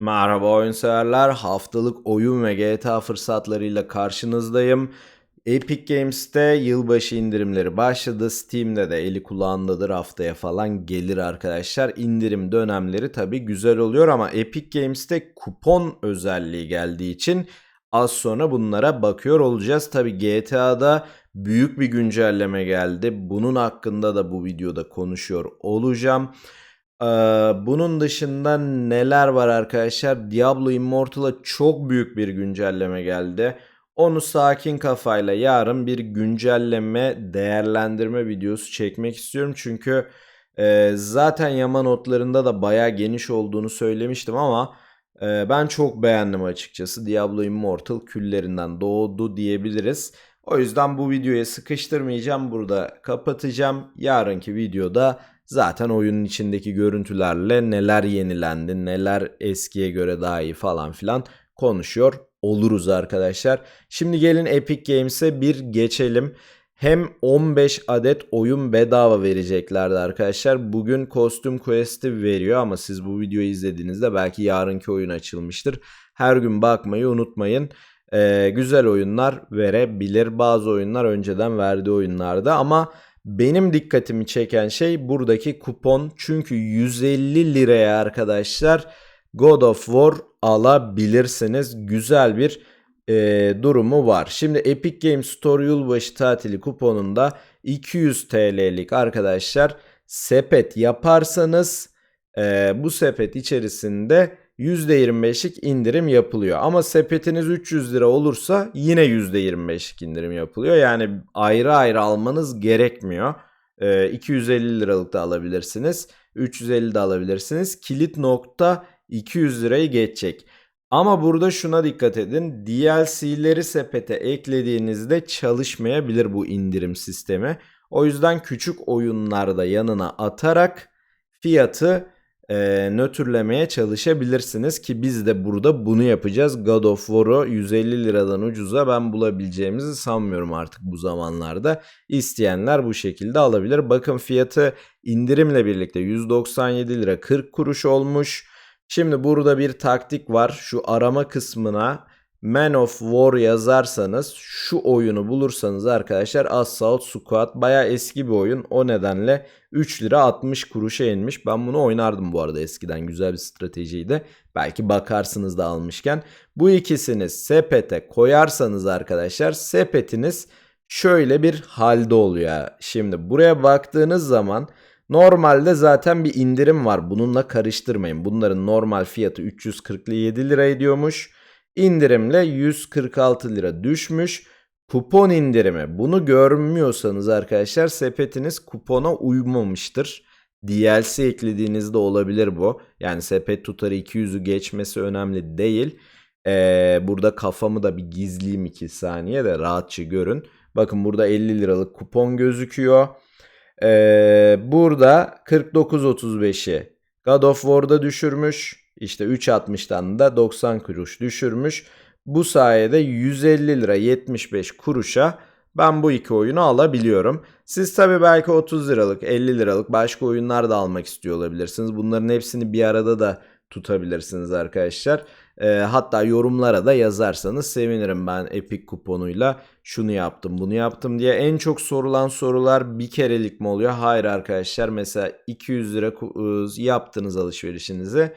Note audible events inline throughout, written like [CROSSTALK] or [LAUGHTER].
Merhaba oyun severler. Haftalık oyun ve GTA fırsatlarıyla karşınızdayım. Epic Games'te yılbaşı indirimleri başladı. Steam'de de eli kulağındadır haftaya falan gelir arkadaşlar. İndirim dönemleri tabi güzel oluyor ama Epic Games'te kupon özelliği geldiği için az sonra bunlara bakıyor olacağız. Tabi GTA'da büyük bir güncelleme geldi. Bunun hakkında da bu videoda konuşuyor olacağım. Ee, bunun dışında neler var arkadaşlar? Diablo Immortal'a çok büyük bir güncelleme geldi. Onu sakin kafayla yarın bir güncelleme değerlendirme videosu çekmek istiyorum. Çünkü e, zaten yama notlarında da baya geniş olduğunu söylemiştim ama e, ben çok beğendim açıkçası. Diablo Immortal küllerinden doğdu diyebiliriz. O yüzden bu videoya sıkıştırmayacağım. Burada kapatacağım. Yarınki videoda zaten oyunun içindeki görüntülerle neler yenilendi, neler eskiye göre daha iyi falan filan konuşuyor oluruz arkadaşlar. Şimdi gelin Epic Games'e bir geçelim. Hem 15 adet oyun bedava vereceklerdi arkadaşlar. Bugün kostüm quest'i veriyor ama siz bu videoyu izlediğinizde belki yarınki oyun açılmıştır. Her gün bakmayı unutmayın. Ee, güzel oyunlar verebilir. Bazı oyunlar önceden verdiği oyunlarda ama benim dikkatimi çeken şey buradaki kupon. Çünkü 150 liraya arkadaşlar God of War alabilirsiniz. Güzel bir e, durumu var. Şimdi Epic Games Store yılbaşı tatili kuponunda 200 TL'lik arkadaşlar sepet yaparsanız e, bu sepet içerisinde %25'lik indirim yapılıyor. Ama sepetiniz 300 lira olursa yine %25'lik indirim yapılıyor. Yani ayrı ayrı almanız gerekmiyor. E, 250 liralık da alabilirsiniz. 350 de alabilirsiniz. Kilit nokta 200 lirayı geçecek. Ama burada şuna dikkat edin. DLC'leri sepete eklediğinizde çalışmayabilir bu indirim sistemi. O yüzden küçük oyunlarda yanına atarak fiyatı e, nötrlemeye çalışabilirsiniz ki biz de burada bunu yapacağız. God of War'u 150 liradan ucuza ben bulabileceğimizi sanmıyorum artık bu zamanlarda. İsteyenler bu şekilde alabilir. Bakın fiyatı indirimle birlikte 197 lira 40 kuruş olmuş. Şimdi burada bir taktik var. Şu arama kısmına Man of War yazarsanız şu oyunu bulursanız arkadaşlar Assault Squad baya eski bir oyun. O nedenle 3 lira 60 kuruşa inmiş. Ben bunu oynardım bu arada eskiden. Güzel bir stratejiydi. Belki bakarsınız da almışken. Bu ikisini sepete koyarsanız arkadaşlar sepetiniz şöyle bir halde oluyor. Şimdi buraya baktığınız zaman Normalde zaten bir indirim var. Bununla karıştırmayın. Bunların normal fiyatı 347 lira ediyormuş. İndirimle 146 lira düşmüş. Kupon indirimi. Bunu görmüyorsanız arkadaşlar sepetiniz kupona uymamıştır. DLC eklediğinizde olabilir bu. Yani sepet tutarı 200'ü geçmesi önemli değil. Ee, burada kafamı da bir gizleyeyim 2 saniye de rahatça görün. Bakın burada 50 liralık kupon gözüküyor. Ee, burada 49.35'i God of War'da düşürmüş. İşte 3.60'dan da 90 kuruş düşürmüş. Bu sayede 150 lira 75 kuruşa ben bu iki oyunu alabiliyorum. Siz tabi belki 30 liralık 50 liralık başka oyunlar da almak istiyor olabilirsiniz. Bunların hepsini bir arada da tutabilirsiniz arkadaşlar. E, hatta yorumlara da yazarsanız sevinirim ben Epic kuponuyla şunu yaptım bunu yaptım diye. En çok sorulan sorular bir kerelik mi oluyor? Hayır arkadaşlar mesela 200 lira yaptınız alışverişinizi.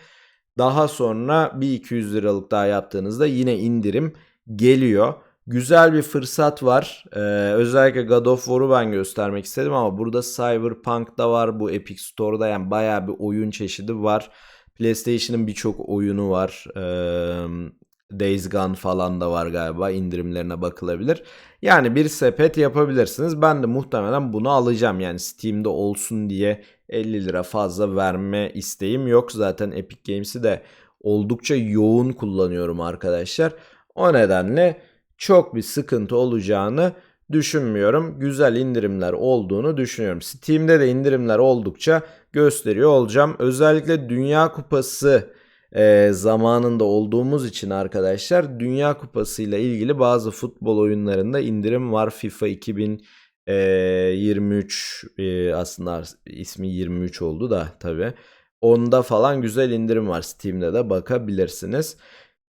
Daha sonra bir 200 liralık daha yaptığınızda yine indirim geliyor. Güzel bir fırsat var. Ee, özellikle God of War'u ben göstermek istedim ama burada Cyberpunk da var. Bu Epic Store'da yani bayağı bir oyun çeşidi var. PlayStation'ın birçok oyunu var. Ee, Days Gone falan da var galiba indirimlerine bakılabilir. Yani bir sepet yapabilirsiniz. Ben de muhtemelen bunu alacağım. Yani Steam'de olsun diye 50 lira fazla verme isteğim yok. Zaten Epic Games'i de oldukça yoğun kullanıyorum arkadaşlar. O nedenle çok bir sıkıntı olacağını düşünmüyorum. Güzel indirimler olduğunu düşünüyorum. Steam'de de indirimler oldukça gösteriyor olacağım. Özellikle Dünya Kupası e, zamanında olduğumuz için arkadaşlar Dünya Kupası ile ilgili bazı futbol oyunlarında indirim var. FIFA 2023 e, aslında ismi 23 oldu da tabi. Onda falan güzel indirim var. Steam'de de bakabilirsiniz.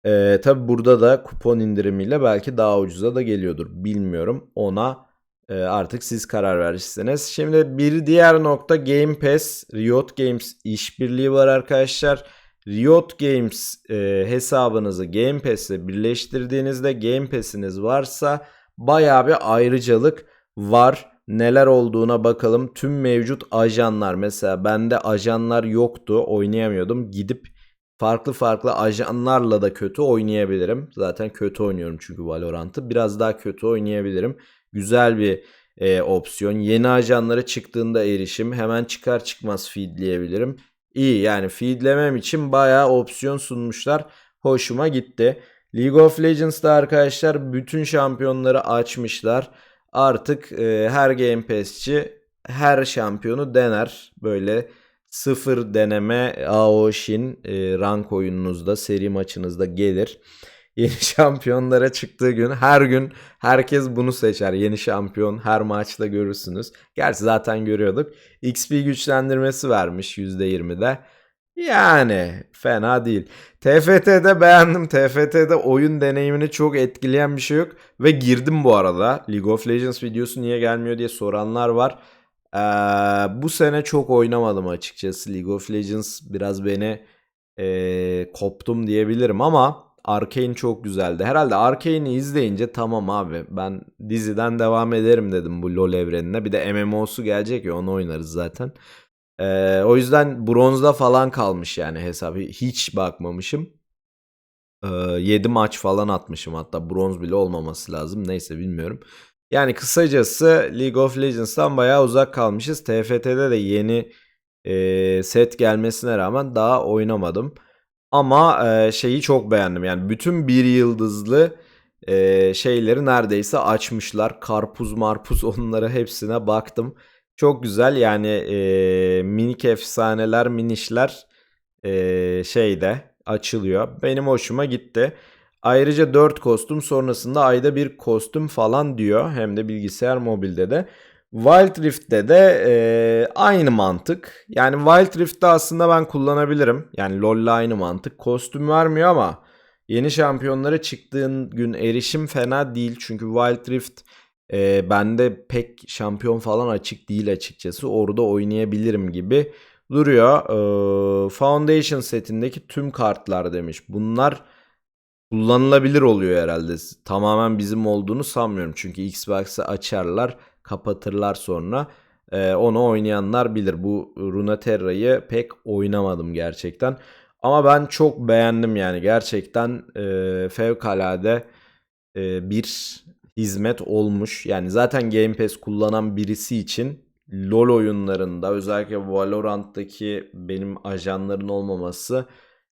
Ee, tabi burada da kupon indirimiyle belki daha ucuza da geliyordur. Bilmiyorum. Ona e, artık siz karar verirsiniz. Şimdi bir diğer nokta Game Pass. Riot Games işbirliği var arkadaşlar. Riot Games e, hesabınızı Game Pass'le birleştirdiğinizde Game Pass'iniz varsa baya bir ayrıcalık var. Neler olduğuna bakalım. Tüm mevcut ajanlar mesela bende ajanlar yoktu oynayamıyordum. Gidip farklı farklı ajanlarla da kötü oynayabilirim. Zaten kötü oynuyorum çünkü Valorant'ı. Biraz daha kötü oynayabilirim. Güzel bir e, opsiyon. Yeni ajanlara çıktığında erişim hemen çıkar çıkmaz feedleyebilirim. İyi yani feedlemem için bayağı opsiyon sunmuşlar. Hoşuma gitti. League of Legends'da arkadaşlar bütün şampiyonları açmışlar. Artık e, her Game Pass'çi her şampiyonu dener. Böyle sıfır deneme AO Shin e, rank oyununuzda seri maçınızda gelir. Yeni şampiyonlara çıktığı gün her gün herkes bunu seçer. Yeni şampiyon her maçta görürsünüz. Gerçi zaten görüyorduk. XP güçlendirmesi vermiş %20'de. Yani fena değil. TFT'de beğendim. TFT'de oyun deneyimini çok etkileyen bir şey yok. Ve girdim bu arada. League of Legends videosu niye gelmiyor diye soranlar var. Ee, bu sene çok oynamadım açıkçası. League of Legends biraz beni e, koptum diyebilirim ama Arkane çok güzeldi. Herhalde Arkane'i izleyince tamam abi ben diziden devam ederim dedim bu LoL evrenine. Bir de MMO'su gelecek ya onu oynarız zaten. Ee, o yüzden bronzda falan kalmış yani hesabı. Hiç bakmamışım. Ee, 7 maç falan atmışım hatta bronz bile olmaması lazım. Neyse bilmiyorum. Yani kısacası League of Legends'tan bayağı uzak kalmışız. TFT'de de yeni e, set gelmesine rağmen daha oynamadım. Ama e, şeyi çok beğendim. Yani bütün bir yıldızlı e, şeyleri neredeyse açmışlar. Karpuz marpuz [LAUGHS] onlara hepsine baktım. Çok güzel yani e, minik efsaneler minişler e, şeyde açılıyor. Benim hoşuma gitti. Ayrıca 4 kostüm sonrasında ayda bir kostüm falan diyor. Hem de bilgisayar mobilde de. Wild Rift'te de e, aynı mantık. Yani Wild Rift'te aslında ben kullanabilirim. Yani LoL'la aynı mantık. Kostüm vermiyor ama yeni şampiyonlara çıktığın gün erişim fena değil. Çünkü Wild Rift e, bende pek şampiyon falan açık değil açıkçası. Orada oynayabilirim gibi duruyor. E, Foundation setindeki tüm kartlar demiş. Bunlar kullanılabilir oluyor herhalde. Tamamen bizim olduğunu sanmıyorum. Çünkü Xbox'ı açarlar kapatırlar sonra. Ee, onu oynayanlar bilir. Bu Runeterra'yı pek oynamadım gerçekten. Ama ben çok beğendim yani gerçekten e, fevkalade e, bir hizmet olmuş. Yani zaten Game Pass kullanan birisi için LoL oyunlarında özellikle Valorant'taki benim ajanların olmaması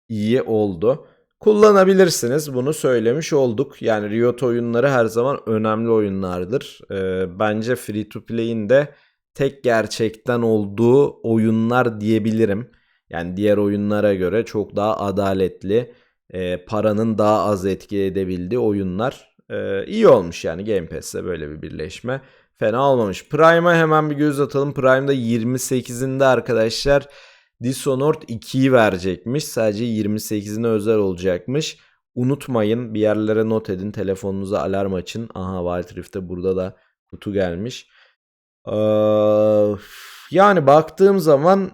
iyi oldu. Kullanabilirsiniz bunu söylemiş olduk. Yani Riot oyunları her zaman önemli oyunlardır. Ee, bence Free to Play'in de tek gerçekten olduğu oyunlar diyebilirim. Yani diğer oyunlara göre çok daha adaletli, e, paranın daha az etki edebildiği oyunlar. E, iyi olmuş yani Game Pass'te böyle bir birleşme. Fena olmamış. Prime'a hemen bir göz atalım. Prime'da 28'inde arkadaşlar Dishonored 2'yi verecekmiş. Sadece 28'ine özel olacakmış. Unutmayın bir yerlere not edin. Telefonunuza alarm açın. Aha Wild Rift'te burada da kutu gelmiş. Ee, yani baktığım zaman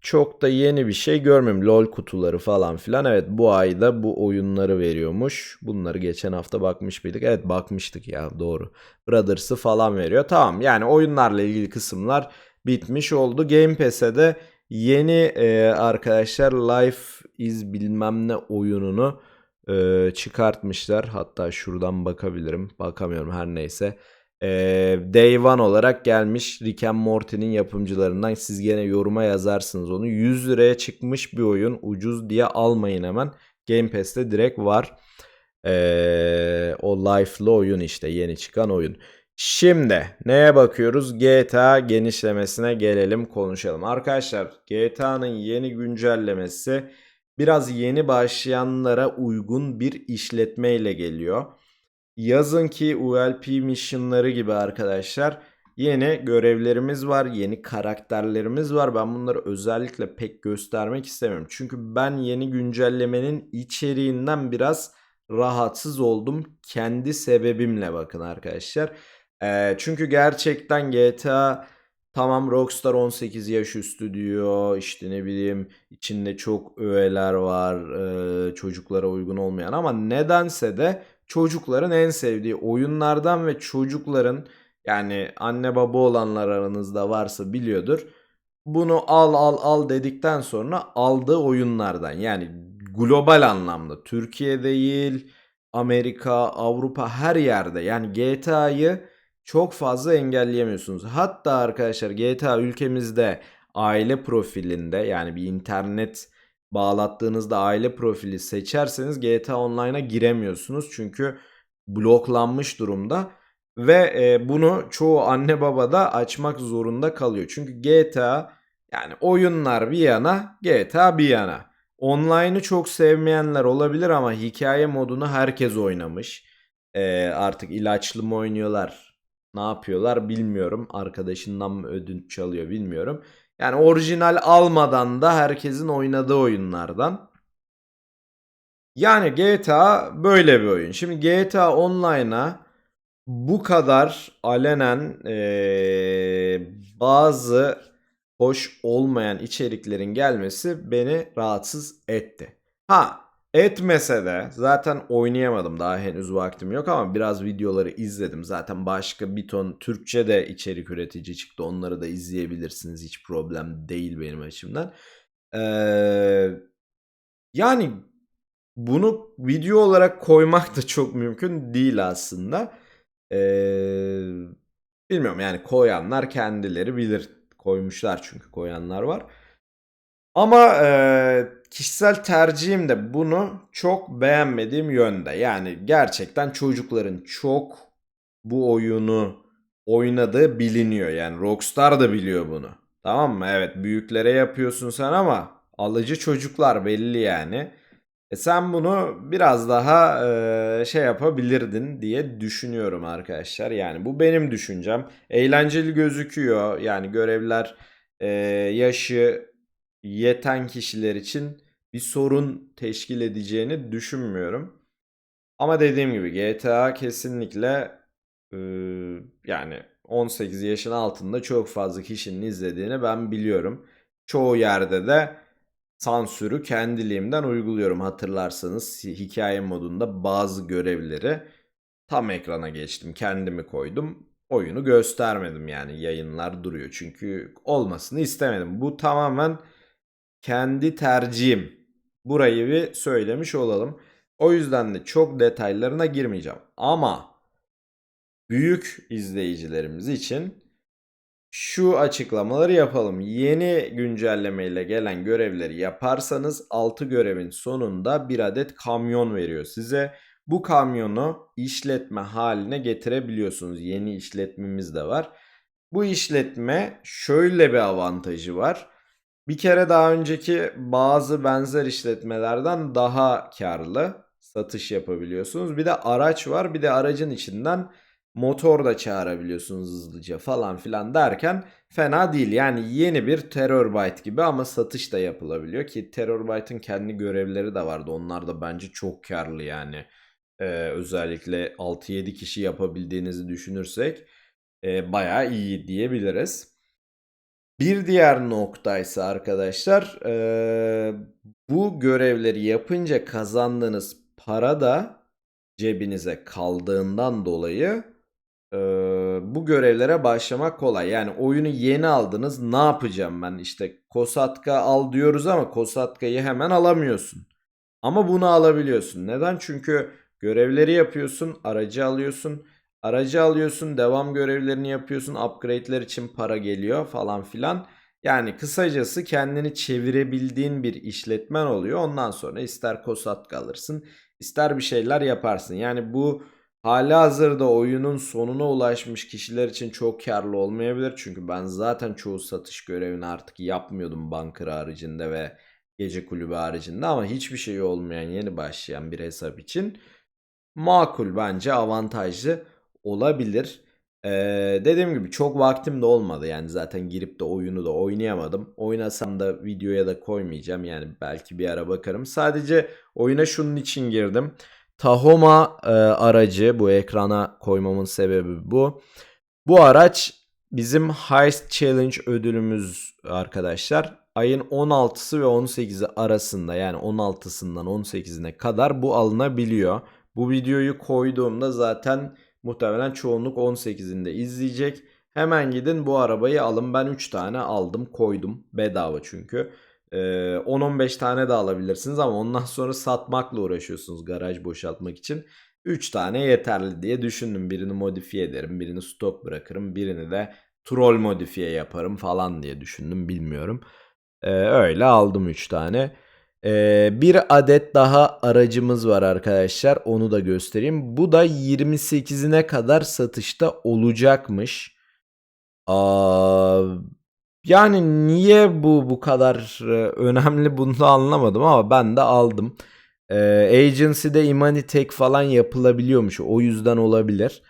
çok da yeni bir şey görmüyorum. LOL kutuları falan filan. Evet bu ayda bu oyunları veriyormuş. Bunları geçen hafta bakmış mıydık? Evet bakmıştık ya doğru. Brothers'ı falan veriyor. Tamam yani oyunlarla ilgili kısımlar bitmiş oldu. Game Pass'e de Yeni e, arkadaşlar Life is bilmem ne oyununu e, çıkartmışlar. Hatta şuradan bakabilirim. Bakamıyorum her neyse. E, Day One olarak gelmiş Rick and Morty'nin yapımcılarından. Siz gene yoruma yazarsınız onu. 100 liraya çıkmış bir oyun. Ucuz diye almayın hemen. Game Pass'te direkt var. E, o Life'lı oyun işte yeni çıkan oyun. Şimdi neye bakıyoruz? GTA genişlemesine gelelim konuşalım. Arkadaşlar GTA'nın yeni güncellemesi biraz yeni başlayanlara uygun bir işletme ile geliyor. Yazın ki ULP missionları gibi arkadaşlar yeni görevlerimiz var, yeni karakterlerimiz var. Ben bunları özellikle pek göstermek istemiyorum. Çünkü ben yeni güncellemenin içeriğinden biraz rahatsız oldum. Kendi sebebimle bakın arkadaşlar. Ee, çünkü gerçekten GTA tamam Rockstar 18 yaş üstü diyor. İşte ne bileyim içinde çok öğeler var. e, çocuklara uygun olmayan ama nedense de çocukların en sevdiği oyunlardan ve çocukların yani anne baba olanlar aranızda varsa biliyordur. Bunu al al al dedikten sonra aldığı oyunlardan yani global anlamda Türkiye değil, Amerika, Avrupa her yerde yani GTA'yı çok fazla engelleyemiyorsunuz. Hatta arkadaşlar GTA ülkemizde aile profilinde yani bir internet bağlattığınızda aile profili seçerseniz GTA Online'a giremiyorsunuz. Çünkü bloklanmış durumda ve e, bunu çoğu anne baba da açmak zorunda kalıyor. Çünkü GTA yani oyunlar bir yana, GTA bir yana. Online'ı çok sevmeyenler olabilir ama hikaye modunu herkes oynamış. E, artık ilaçlı mı oynuyorlar, ne yapıyorlar bilmiyorum. Arkadaşından mı ödünç çalıyor bilmiyorum. Yani orijinal almadan da herkesin oynadığı oyunlardan. Yani GTA böyle bir oyun. Şimdi GTA Online'a bu kadar alenen eee, bazı hoş olmayan içeriklerin gelmesi beni rahatsız etti. Ha etmese de zaten oynayamadım daha henüz vaktim yok ama biraz videoları izledim. Zaten başka bir ton Türkçe de içerik üretici çıktı onları da izleyebilirsiniz hiç problem değil benim açımdan. Eee yani bunu video olarak koymak da çok mümkün değil aslında. Ee, bilmiyorum yani koyanlar kendileri bilir. Koymuşlar çünkü koyanlar var. Ama e, kişisel tercihim de bunu çok beğenmediğim yönde. Yani gerçekten çocukların çok bu oyunu oynadığı biliniyor. Yani Rockstar da biliyor bunu. Tamam mı? Evet büyüklere yapıyorsun sen ama alıcı çocuklar belli yani. E sen bunu biraz daha e, şey yapabilirdin diye düşünüyorum arkadaşlar. Yani bu benim düşüncem. Eğlenceli gözüküyor. Yani görevler e, yaşı yeten kişiler için bir sorun teşkil edeceğini düşünmüyorum. Ama dediğim gibi GTA kesinlikle e, yani 18 yaşın altında çok fazla kişinin izlediğini ben biliyorum. Çoğu yerde de sansürü kendiliğimden uyguluyorum. Hatırlarsanız hikaye modunda bazı görevleri tam ekrana geçtim. Kendimi koydum. Oyunu göstermedim yani yayınlar duruyor. Çünkü olmasını istemedim. Bu tamamen kendi tercihim. Burayı bir söylemiş olalım. O yüzden de çok detaylarına girmeyeceğim. Ama büyük izleyicilerimiz için şu açıklamaları yapalım. Yeni güncellemeyle gelen görevleri yaparsanız 6 görevin sonunda bir adet kamyon veriyor size. Bu kamyonu işletme haline getirebiliyorsunuz. Yeni işletmemiz de var. Bu işletme şöyle bir avantajı var. Bir kere daha önceki bazı benzer işletmelerden daha karlı satış yapabiliyorsunuz. Bir de araç var. Bir de aracın içinden motor da çağırabiliyorsunuz hızlıca falan filan derken fena değil. Yani yeni bir Terrorbyte gibi ama satış da yapılabiliyor ki Terrorbyte'ın kendi görevleri de vardı. Onlar da bence çok karlı yani. Ee, özellikle 6-7 kişi yapabildiğinizi düşünürsek e, bayağı iyi diyebiliriz. Bir diğer nokta ise arkadaşlar e, bu görevleri yapınca kazandığınız para da cebinize kaldığından dolayı e, bu görevlere başlamak kolay. Yani oyunu yeni aldınız ne yapacağım ben işte Kosatka al diyoruz ama Kosatka'yı hemen alamıyorsun. Ama bunu alabiliyorsun. Neden? Çünkü görevleri yapıyorsun, aracı alıyorsun. Aracı alıyorsun, devam görevlerini yapıyorsun, upgrade'ler için para geliyor falan filan. Yani kısacası kendini çevirebildiğin bir işletmen oluyor. Ondan sonra ister Kosatka alırsın, ister bir şeyler yaparsın. Yani bu Hala hazırda oyunun sonuna ulaşmış kişiler için çok karlı olmayabilir. Çünkü ben zaten çoğu satış görevini artık yapmıyordum banker haricinde ve gece kulübü haricinde ama hiçbir şey olmayan yeni başlayan bir hesap için makul bence avantajlı olabilir. Ee, dediğim gibi çok vaktim de olmadı yani zaten girip de oyunu da oynayamadım. Oynasam da videoya da koymayacağım yani belki bir ara bakarım. Sadece oyuna şunun için girdim. Tahoma e, aracı bu ekrana koymamın sebebi bu. Bu araç bizim Heist Challenge ödülümüz arkadaşlar. Ayın 16'sı ve 18'i arasında yani 16'sından 18'ine kadar bu alınabiliyor. Bu videoyu koyduğumda zaten muhtemelen çoğunluk 18'inde izleyecek. Hemen gidin bu arabayı alın. Ben 3 tane aldım koydum. Bedava çünkü. Ee, 10-15 tane de alabilirsiniz ama ondan sonra satmakla uğraşıyorsunuz garaj boşaltmak için. 3 tane yeterli diye düşündüm. Birini modifiye ederim, birini stok bırakırım, birini de troll modifiye yaparım falan diye düşündüm bilmiyorum. Ee, öyle aldım 3 tane. Ee, bir adet daha aracımız var arkadaşlar. Onu da göstereyim. Bu da 28'ine kadar satışta olacakmış. Aa, yani niye bu bu kadar e, önemli [LAUGHS] bunu anlamadım ama ben de aldım. Ee, Agency'de Imani Tek falan yapılabiliyormuş. O yüzden olabilir.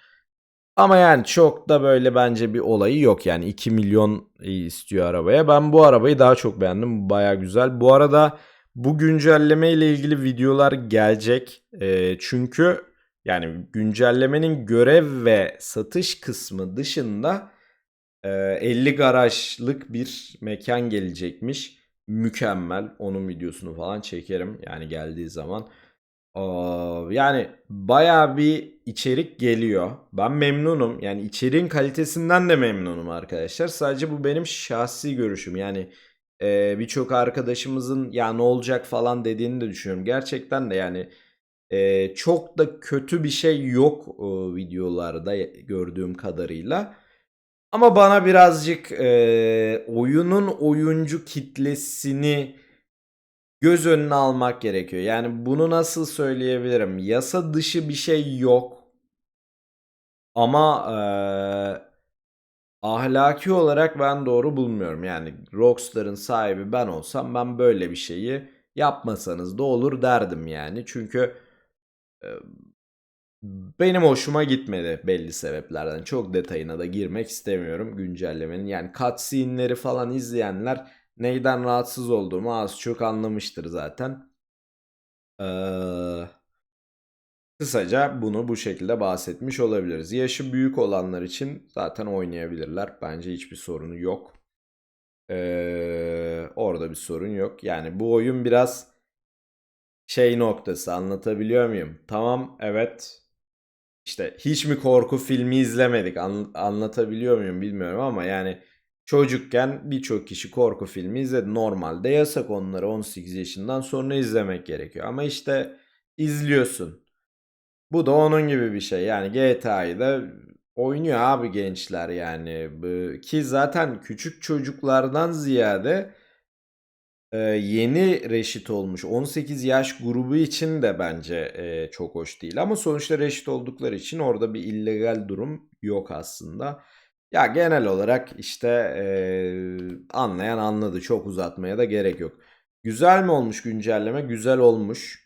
Ama yani çok da böyle bence bir olayı yok yani 2 milyon istiyor arabaya. Ben bu arabayı daha çok beğendim. Baya güzel. Bu arada bu güncelleme ile ilgili videolar gelecek. Ee, çünkü yani güncellemenin görev ve satış kısmı dışında e, 50 garajlık bir mekan gelecekmiş. Mükemmel. Onun videosunu falan çekerim yani geldiği zaman. Yani baya bir içerik geliyor. Ben memnunum. Yani içeriğin kalitesinden de memnunum arkadaşlar. Sadece bu benim şahsi görüşüm. Yani e, birçok arkadaşımızın ya ne olacak falan dediğini de düşünüyorum. Gerçekten de yani e, çok da kötü bir şey yok o videolarda gördüğüm kadarıyla. Ama bana birazcık e, oyunun oyuncu kitlesini göz önüne almak gerekiyor. Yani bunu nasıl söyleyebilirim? Yasa dışı bir şey yok. Ama eee, ahlaki olarak ben doğru bulmuyorum. Yani Rockstar'ın sahibi ben olsam ben böyle bir şeyi yapmasanız da olur derdim yani. Çünkü eee, benim hoşuma gitmedi belli sebeplerden. Çok detayına da girmek istemiyorum güncellemenin. Yani cutscene'leri falan izleyenler neyden rahatsız olduğumu az çok anlamıştır zaten. Ee, kısaca bunu bu şekilde bahsetmiş olabiliriz. Yaşı büyük olanlar için zaten oynayabilirler. Bence hiçbir sorunu yok. Ee, orada bir sorun yok. Yani bu oyun biraz şey noktası anlatabiliyor muyum? Tamam evet işte hiç mi korku filmi izlemedik An- anlatabiliyor muyum bilmiyorum ama yani çocukken birçok kişi korku filmi izledi. Normalde yasak onları 18 yaşından sonra izlemek gerekiyor. Ama işte izliyorsun. Bu da onun gibi bir şey. Yani GTA'yı da oynuyor abi gençler yani. Ki zaten küçük çocuklardan ziyade e, yeni reşit olmuş 18 yaş grubu için de bence e, çok hoş değil. Ama sonuçta reşit oldukları için orada bir illegal durum yok aslında. Ya genel olarak işte eee, anlayan anladı. Çok uzatmaya da gerek yok. Güzel mi olmuş güncelleme? Güzel olmuş.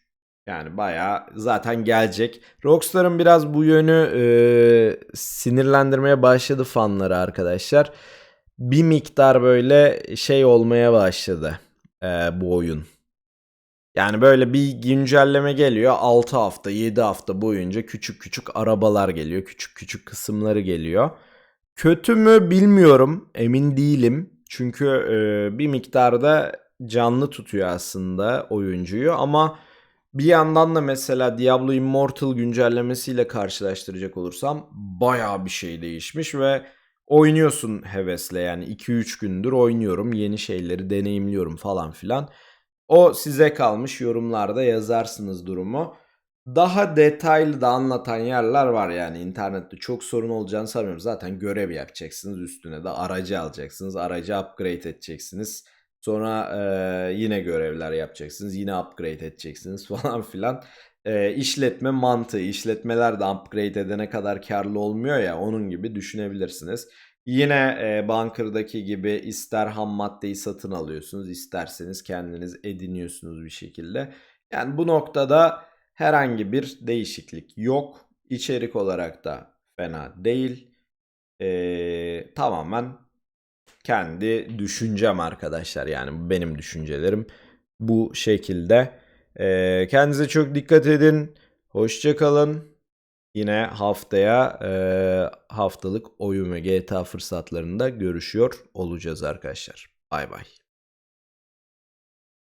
Yani bayağı zaten gelecek. Rockstar'ın biraz bu yönü eee, sinirlendirmeye başladı fanları arkadaşlar. Bir miktar böyle şey olmaya başladı eee, bu oyun. Yani böyle bir güncelleme geliyor 6 hafta 7 hafta boyunca küçük küçük arabalar geliyor. Küçük küçük kısımları geliyor. Kötü mü bilmiyorum. Emin değilim. Çünkü e, bir miktarda canlı tutuyor aslında oyuncuyu ama bir yandan da mesela Diablo Immortal güncellemesiyle karşılaştıracak olursam bayağı bir şey değişmiş ve oynuyorsun hevesle yani 2-3 gündür oynuyorum yeni şeyleri deneyimliyorum falan filan. O size kalmış yorumlarda yazarsınız durumu daha detaylı da anlatan yerler var yani internette çok sorun olacağını sanmıyorum. Zaten görev yapacaksınız üstüne de aracı alacaksınız. Aracı upgrade edeceksiniz. Sonra e, yine görevler yapacaksınız. Yine upgrade edeceksiniz [LAUGHS] falan filan. E, işletme mantığı. işletmeler de upgrade edene kadar karlı olmuyor ya onun gibi düşünebilirsiniz. Yine e, Bunker'daki gibi ister ham maddeyi satın alıyorsunuz isterseniz kendiniz ediniyorsunuz bir şekilde. Yani bu noktada herhangi bir değişiklik yok. İçerik olarak da fena değil. Ee, tamamen kendi düşüncem arkadaşlar. Yani benim düşüncelerim bu şekilde. Kendinize çok dikkat edin. Hoşça kalın. Yine haftaya haftalık oyun ve GTA fırsatlarında görüşüyor olacağız arkadaşlar. Bay bay.